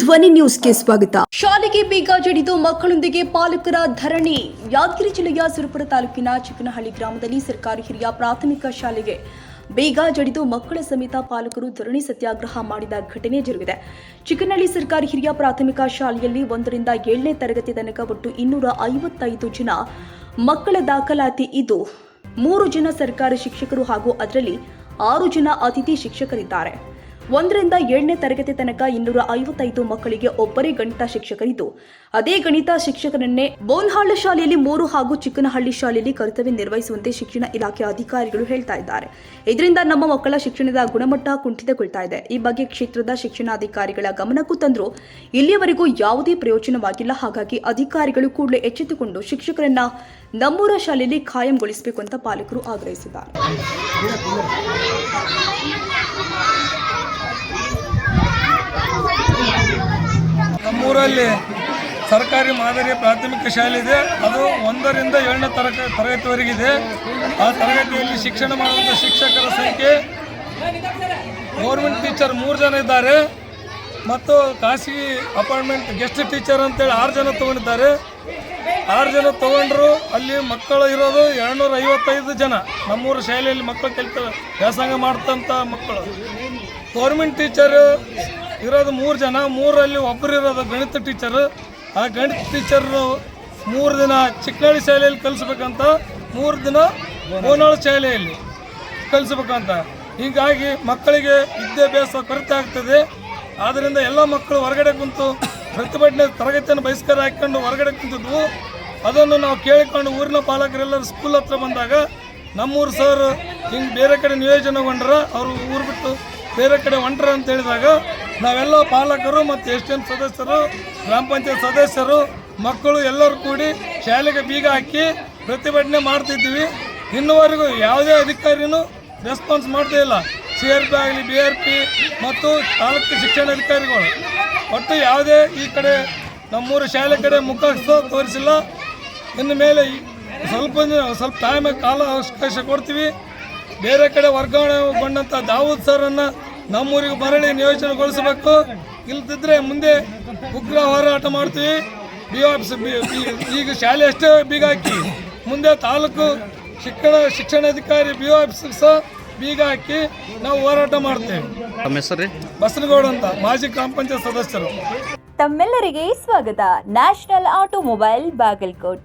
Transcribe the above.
ಧ್ವನಿ ನ್ಯೂಸ್ಗೆ ಸ್ವಾಗತ. ಶಾಲೆಗೆ ಬೀಗ ಜಡಿದು ಮಕ್ಕಳೊಂದಿಗೆ ಪಾಲಕರ ಧರಣಿ. ಯಾದಗಿರಿ ಜಿಲ್ಲೆಯ ಸುರಪುರ ತಾಲೂಕಿನ ಚಿಕ್ಕನಹಳ್ಳಿ ಗ್ರಾಮದಲ್ಲಿ ಸರ್ಕಾರಿ ಹಿರಿಯ ಪ್ರಾಥಮಿಕ ಶಾಲೆಗೆ ಬೇಗ ಜಡಿದು ಮಕ್ಕಳ ಸಮೇತ ಪಾಲಕರು ಧರಣಿ ಸತ್ಯಾಗ್ರಹ ಮಾಡಿದ ಘಟನೆ ಜರುಗಿದೆ. ಚಿಕ್ಕನಹಳ್ಳಿ ಸರ್ಕಾರಿ ಹಿರಿಯ ಪ್ರಾಥಮಿಕ ಶಾಲೆಯಲ್ಲಿ ಒಂದರಿಂದ ಏಳನೇ ತರಗತಿ ತನಕ ಒಟ್ಟು ಇನ್ನೂರ ಐವತ್ತೈದು ಜನ ಮಕ್ಕಳ ದಾಖಲಾತಿ ಇದ್ದು, ಮೂರು ಜನ ಸರ್ಕಾರಿ ಶಿಕ್ಷಕರು ಹಾಗೂ ಅದರಲ್ಲಿ ಆರು ಜನ ಅತಿಥಿ ಶಿಕ್ಷಕರಿದ್ದಾರೆ. ಒಂದರಿಂದ ಏಳನೇ ತರಗತಿ ತನಕ ಇನ್ನೂರ ಐವತ್ತೈದು ಮಕ್ಕಳಿಗೆ ಒಬ್ಬರೇ ಗಣಿತ ಶಿಕ್ಷಕರಿದ್ದು. ಅದೇ ಗಣಿತ ಶಿಕ್ಷಕರನ್ನೇ ಬೋನ್ಹಾಳ ಶಾಲೆಯಲ್ಲಿ ಮೂರು ಹಾಗೂ ಚಿಕ್ಕನಹಳ್ಳಿ ಶಾಲೆಯಲ್ಲಿ ಕರ್ತವ್ಯ ನಿರ್ವಹಿಸುವಂತೆ ಶಿಕ್ಷಣ ಇಲಾಖೆ ಅಧಿಕಾರಿಗಳು ಹೇಳ್ತಾ ಇದ್ದಾರೆ. ಇದರಿಂದ ನಮ್ಮ ಮಕ್ಕಳ ಶಿಕ್ಷಣದ ಗುಣಮಟ್ಟ ಕುಂಠಿತಗೊಳ್ತಾ ಇದೆ. ಈ ಬಗ್ಗೆ ಕ್ಷೇತ್ರದ ಶಿಕ್ಷಣಾಧಿಕಾರಿಗಳ ಗಮನಕ್ಕೂ ತಂದರೂ. ಇಲ್ಲಿಯವರೆಗೂ ಯಾವುದೇ ಪ್ರಯೋಜನವಾಗಿಲ್ಲ. ಹಾಗಾಗಿ ಅಧಿಕಾರಿಗಳು ಕೂಡಲೇ ಎಚ್ಚೆತ್ತುಕೊಂಡು ಶಿಕ್ಷಕರನ್ನ ನಮ್ಮೂರ ಶಾಲೆಯಲ್ಲಿ ಖಾಯಂಗೊಳಿಸಬೇಕು ಅಂತ ಪಾಲಕರು ಆಗ್ರಹಿಸಿದ್ದಾರೆ. ನಮ್ಮೂರಲ್ಲಿ ಸರ್ಕಾರಿ ಮಾದರಿ ಪ್ರಾಥಮಿಕ ಶಾಲೆ ಇದೆ. ಅದು ಒಂದರಿಂದ ಏಳನೇ ತರಗ ತರಗತಿವರೆಗಿದೆ. ಆ ತರಗತಿಯಲ್ಲಿ ಶಿಕ್ಷಣ ಮಾಡುವಂಥ ಶಿಕ್ಷಕರ ಸಂಖ್ಯೆ ಗೌರ್ಮೆಂಟ್ ಟೀಚರ್ ಮೂರು ಜನ ಇದ್ದಾರೆ. ಮತ್ತು ಖಾಸಗಿ ಅಪಾಯಿಂಟ್ಮೆಂಟ್ ಗೆಸ್ಟ್ ಟೀಚರ್ ಅಂತೇಳಿ ಆರು ಜನ ತೊಗೊಂಡಿದ್ದಾರೆ. ಆರು ಜನ ತೊಗೊಂಡ್ರು ಅಲ್ಲಿ ಮಕ್ಕಳು ಇರೋದು ಎರಡುನೂರ ಐವತ್ತೈದು ಜನ. ನಮ್ಮೂರು ಶಾಲೆಯಲ್ಲಿ ಮಕ್ಕಳು ಕಲಿತ ವ್ಯಾಸಂಗ ಮಾಡ್ತಂಥ ಮಕ್ಕಳು. ಗೌರ್ಮೆಂಟ್ ಟೀಚರ್ ಇರೋದು ಮೂರು ಜನ ಮೂರಲ್ಲಿ ಒಬ್ಬರು ಇರೋದು ಗಣಿತ ಟೀಚರ್ ಆ ಗಣಿತ ಟೀಚರು ಮೂರು ದಿನ ಚಿಕ್ಕನಳ್ಳಿ ಶಾಲೆಯಲ್ಲಿ ಕಲಿಸ್ಬೇಕಂತ, ಮೂರು ದಿನ ಓನಾಳ ಶಾಲೆಯಲ್ಲಿ ಕಲಿಸ್ಬೇಕಂತ. ಹೀಗಾಗಿ ಮಕ್ಕಳಿಗೆ ವಿದ್ಯಾಭ್ಯಾಸ ಕೊರತೆ ಆಗ್ತದೆ. ಆದ್ದರಿಂದ ಎಲ್ಲ ಮಕ್ಕಳು ಹೊರಗಡೆ ಕುಂತು ಪ್ರತಿಭಟನೆ ತರಗತಿಯನ್ನು ಬಹಿಷ್ಕಾರ ಹಾಕ್ಕೊಂಡು ಹೊರಗಡೆ ಕುಂತಿದ್ವು. ಅದನ್ನು ನಾವು ಕೇಳಿಕೊಂಡು ಊರಿನ ಪಾಲಕರೆಲ್ಲರೂ ಸ್ಕೂಲ್ ಹತ್ರ ಬಂದಾಗ ನಮ್ಮೂರು ಸರ್ ಹಿಂಗೆ ಬೇರೆ ಕಡೆ ನಿಯೋಜನೆಗೊಂಡ್ರ ಅವರು ಊರು ಬಿಟ್ಟು ಬೇರೆ ಕಡೆ ಹೊಂಟ್ರ ಅಂತ ಹೇಳಿದಾಗ ನಾವೆಲ್ಲ ಪಾಲಕರು ಮತ್ತು ಎಸ್ ಟಿ ಎಂ ಸದಸ್ಯರು, ಗ್ರಾಮ ಪಂಚಾಯತ್ ಸದಸ್ಯರು, ಮಕ್ಕಳು ಎಲ್ಲರೂ ಕೂಡಿ ಶಾಲೆಗೆ ಬೀಗ ಹಾಕಿ ಪ್ರತಿಭಟನೆ ಮಾಡ್ತಿದ್ದೀವಿ. ಇನ್ನುವರೆಗೂ ಯಾವುದೇ ಅಧಿಕಾರಿನೂ ರೆಸ್ಪಾನ್ಸ್ ಮಾಡ್ತಾ ಇಲ್ಲ. ಸಿ ಆರ್ ಪಿ ಆಗಲಿ, ಬಿ ಆರ್ ಪಿ ಮತ್ತು ತಾಲೂಕು ಶಿಕ್ಷಣಾಧಿಕಾರಿಗಳು ಒಟ್ಟು ಯಾವುದೇ ಈ ಕಡೆ ನಮ್ಮೂರು ಶಾಲೆ ಕಡೆ ಮುಖ ತೋರಿಸಿಲ್ಲ. ಇನ್ನು ಮೇಲೆ ಸ್ವಲ್ಪ ಸ್ವಲ್ಪ ಟೈಮ್ ಕಾಲ ಅವಕಾಶ ಕೊಡ್ತೀವಿ. ಬೇರೆ ಕಡೆ ವರ್ಗಾವಣೆಗೊಂಡಂಥ ದಾವೂದ್ ಸರನ್ನು ನಮ್ಮೂರಿಗೆ ಮರಳಿ ನಿಯೋಜನೆಗೊಳಿಸಬೇಕು ಇಲ್ದಿದ್ರೆ ಮುಂದೆ ಉಗ್ರ ಹೋರಾಟ ಮಾಡ್ತೀವಿ. ಬಿ ಆಫೀಸ್ ಈಗ ಶಾಲೆ ಅಷ್ಟೇ ಬೀಗ ಹಾಕಿ. ಮುಂದೆ ತಾಲೂಕು ಶಿಕ್ಷಣ ಶಿಕ್ಷಣಾಧಿಕಾರಿ ಬಿ ಆಫೀಸ್ಗೆ ಸಹ ಬೀಗ ಹಾಕಿ ನಾವು ಹೋರಾಟ ಮಾಡ್ತೇವೆ. ಬಸನಗೌಡ ಅಂತ ಮಾಜಿ ಗ್ರಾಮ ಪಂಚಾಯತ್ ಸದಸ್ಯರು. ತಮ್ಮೆಲ್ಲರಿಗೆ ಸ್ವಾಗತ. National automobile Bagalkot.